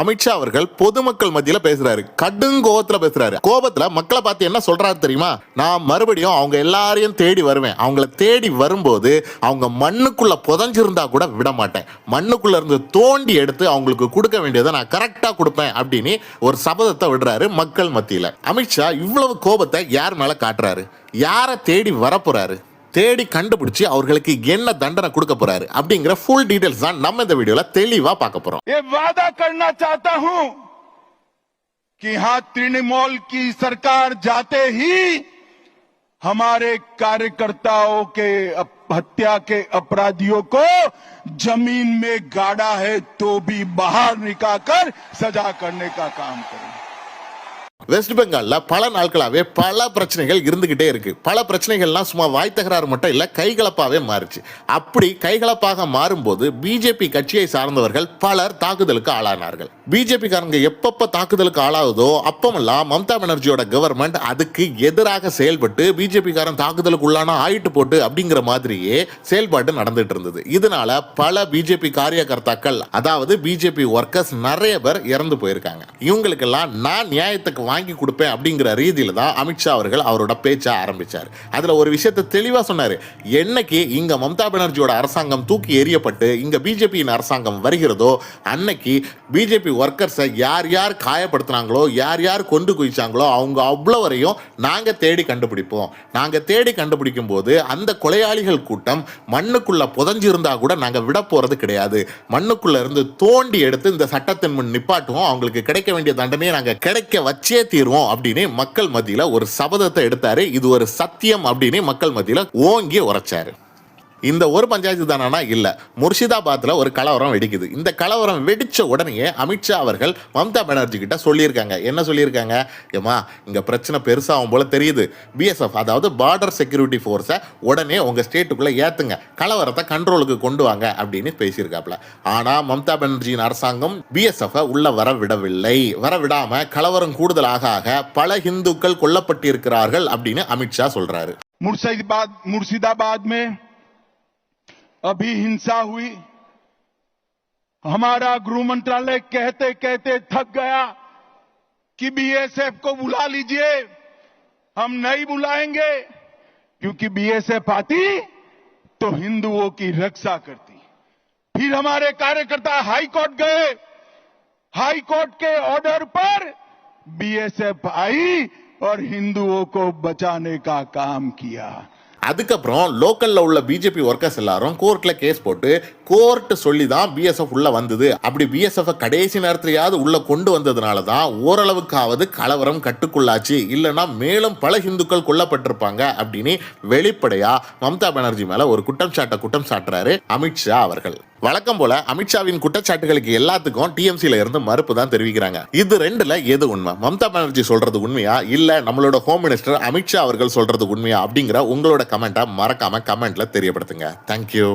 அமித்ஷா அவர்கள் பொதுமக்கள் மத்தியில பேசுறாரு. கடும் கோபத்துல பேசுறாரு. கோபத்துல மக்களை பார்த்து என்ன சொல்றாரு தெரியுமா? நான் மறுபடியும் அவங்க எல்லாரையும் தேடி வருவேன். அவங்கள தேடி வரும்போது அவங்க மண்ணுக்குள்ள புதஞ்சிருந்தா கூட விட மாட்டேன். மண்ணுக்குள்ள இருந்து தோண்டி எடுத்து அவங்களுக்கு கொடுக்க வேண்டியதை நான் கரெக்டா கொடுப்பேன் அப்படின்னு ஒரு சபதத்தை விடுறாரு மக்கள் மத்தியில. அமித்ஷா இவ்வளவு கோபத்தை யார் மேல காட்டுறாரு? யாரை தேடி வரப்போறாரு? தேடி கண்டுபிடிச்சு அவர்களுக்கு என்ன தண்டனை கொடுக்க போறாரு அப்படிங்கிற ஃபுல் டீடைல்ஸ் தான் நம்ம இந்த வீடியோல தெளிவா பார்க்க போறோம் ये वादा करना चाहता हूं कि यहां तृणमूल की सरकार जाते ही हमारे कार्यकर्ताओं के अप- हत्या के अपराधियों को जमीन में गाड़ा है तो भी बाहर निकालकर सजा करने का काम करें வெஸ்ட் பெங்காலில் பல நாட்களாகவே பல பிரச்சனைகள் இருந்துக்கிட்டே இருக்கு. பல பிரச்சனைகள்லாம் சும்மா வாய் தகராறு மட்டும் இல்லை கைகலப்பாகவே மாறுச்சு. அப்படி கைகலப்பாக மாறும்போது பிஜேபி கட்சியை சார்ந்தவர்கள் பலர் தாக்குதலுக்கு ஆளானார்கள். பிஜேபிக்காரங்க எப்பப்போ தாக்குதலுக்கு ஆளாகுதோ அப்பமெல்லாம் மம்தா பானர்ஜியோட கவர்மெண்ட் அதுக்கு எதிராக செயல்பட்டு பிஜேபிக்காரன் தாக்குதலுக்கு உள்ளானா ஆயிட்டு போட்டு அப்படிங்கிற மாதிரியே செயல்பாடு நடந்துட்டு இருந்தது. இதனால பல பிஜேபி காரியகர்த்தாக்கள் அதாவது பிஜேபி ஒர்க்கர்ஸ் நிறைய பேர் இறந்து போயிருக்காங்க. இவங்களுக்கெல்லாம் நான் நியாயத்துக்கு வாங்கி கொடுப்பேன் அப்படிங்கிற ரீதியில் தான் அமித்ஷா அவர்கள் அவரோட பேச்சை ஆரம்பிச்சார். அதில் ஒரு விஷயத்தை தெளிவாக சொன்னார். என்னைக்கு இங்கே மம்தா பானர்ஜியோட அரசாங்கம் தூக்கி எறியப்பட்டு இங்கே பிஜேபியின் அரசாங்கம் வருகிறதோ அன்னைக்கு பிஜேபி ஒர்க்கர்ஸை யார் யார் காயப்படுத்துனாங்களோ யார் யார் கொண்டு குவிச்சாங்களோ அவங்க அவ்வளோ வரையும் தேடி கண்டுபிடிப்போம். நாங்கள் தேடி கண்டுபிடிக்கும் போது அந்த கொலையாளிகள் கூட்டம் மண்ணுக்குள்ளே புதஞ்சிருந்தா கூட நாங்கள் விட போகிறது கிடையாது. மண்ணுக்குள்ளே இருந்து தோண்டி எடுத்து இந்த சட்டத்தின் முன் நிப்பாட்டுவோம். அவங்களுக்கு கிடைக்க வேண்டிய தண்டனையை நாங்கள் கிடைக்க வச்சே தீர்வோம் அப்படின்னு மக்கள் மத்தியில ஒரு சபதத்தை எடுத்தாரு. இது ஒரு சத்தியம் அப்படின்னு மக்கள் மத்தியில ஓங்கி உரைச்சாரு. இந்த ஒரு பஞ்சாயத்து தானா இல்லை. முர்ஷிதாபாத்தில் ஒரு கலவரம் வெடிக்குது. இந்த கலவரம் வெடித்த உடனே அமித்ஷா அவர்கள் மம்தா பானர்ஜி கிட்ட சொல்லியிருக்காங்க. என்ன சொல்லியிருக்காங்க? ஏமா இங்கே பிரச்சனை பெருசாகும் போல தெரியுது. பிஎஸ்எஃப் அதாவது பார்டர் செக்யூரிட்டி ஃபோர்ஸை உடனே உங்கள் ஸ்டேட்டுக்குள்ளே ஏற்றுங்க கலவரத்தை கண்ட்ரோலுக்கு கொண்டு வாங்க அப்படின்னு பேசியிருக்காப்ல. ஆனால் மம்தா பானர்ஜியின் அரசாங்கம் பிஎஸ்எஃப்பை உள்ள வர விடவில்லை. வர விடாமல் கலவரம் கூடுதலாக ஆக பல இந்துக்கள் கொல்லப்பட்டிருக்கிறார்கள் அப்படின்னு அமித்ஷா சொல்கிறாரு முர்ஷிதாபாத் முர்ஷிதாபாத் மே अभी हिंसा हुई। हमारा गृह मंत्रालय कहते कहते थक गया कि बीएसएफ को बुला लीजिए, हम नहीं बुलाएँगे, क्योंकि बीएसएफ आती तो हिंदुओं की रक्षा करती। फिर हमारे कार्यकर्ता हाई कोर्ट गए। हाई कोर्ट के ऑर्डर पर बीएसएफ आई और हिंदुओं को बचाने का काम किया। அதுக்கப்புறம் லோக்கல்ல உள்ள பிஜேபி ஒர்க்கர்ஸ் எல்லாரும் கோர்ட்ல கேஸ் போட்டு கோர்ட் சொல்லி தான் பிஎஸ்எஃப் உள்ள வந்தது. அப்படி பிஎஸ்எஃப் கடைசி நேரத்திலேயாவது உள்ள கொண்டு வந்ததுனால தான் ஓரளவுக்காவது கலவரம் கட்டுக்குள்ளாச்சு. இல்லைன்னா மேலும் பல இந்துக்கள் கொல்லப்பட்டிருப்பாங்க அப்படின்னு வெளிப்படையா மம்தா பானர்ஜி மேல ஒரு குற்றம் சாட்ட குற்றம் சாட்டுறாரு அமித்ஷா அவர்கள். வழக்கம் போல அமித்ஷாவின் குற்றச்சாட்டுகளுக்கு எல்லாத்துக்கும் டிஎம்சில இருந்து மறுப்பு தான் தெரிவிக்கிறாங்க. இது ரெண்டுல எது உண்மை? மம்தா பானர்ஜி சொல்றது உண்மையா? இல்ல நம்மளோட ஹோம் மினிஸ்டர் அமித்ஷா அவர்கள் சொல்றது உண்மையா? அப்படிங்கிற உங்களோட கமெண்ட்டாக மறக்காம கமெண்ட்ல தெரியப்படுத்துங்க. தேங்க்யூ